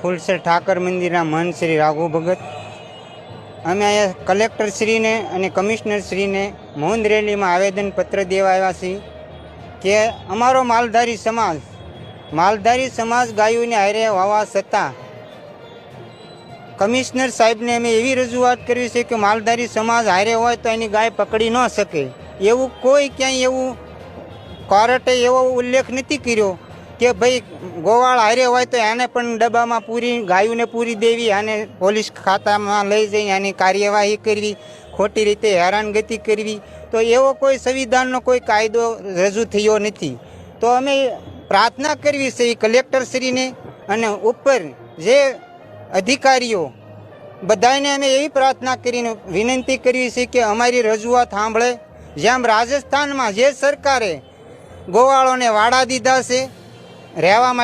ફૂલસર ઠાકર મંદિરના મહંત શ્રી રાઘુ ભગત. અમે અહીંયા કલેક્ટરશ્રીને અને કમિશનરશ્રીને મૌન રેલીમાં આવેદનપત્ર દેવા આવ્યા છીએ કે અમારો માલધારી સમાજ માલધારી સમાજ ગાયોને હારે હોવા છતાં કમિશનર સાહેબને અમે એવી રજૂઆત કરવી છે કે માલધારી સમાજ હારે હોય તો એની ગાય પકડી ન શકે. એવું કોઈ ક્યાંય એવું કોર્ટે એવો ઉલ્લેખ નથી કર્યો. કે ભાઈ ગોવાળ હારે હોય તો એને પણ ડબ્બામાં પૂરી, ગાયુંને પૂરી દેવી અને પોલીસ ખાતામાં લઈ જઈ એની કાર્યવાહી કરવી, ખોટી રીતે હેરાનગતિ કરવી. તો એવો કોઈ સંવિધાનનો કોઈ કાયદો રજૂ થયો નથી. તો અમે પ્રાર્થના કરવી છે કલેક્ટરશ્રીને અને ઉપર જે અધિકારીઓ બધાને અમે એવી પ્રાર્થના કરીને વિનંતી કરવી છે કે અમારી રજૂઆત સાંભળે. જેમ રાજસ્થાનમાં જે સરકારે ગોવાળોને વાડા દીધા છે રહેવા માટે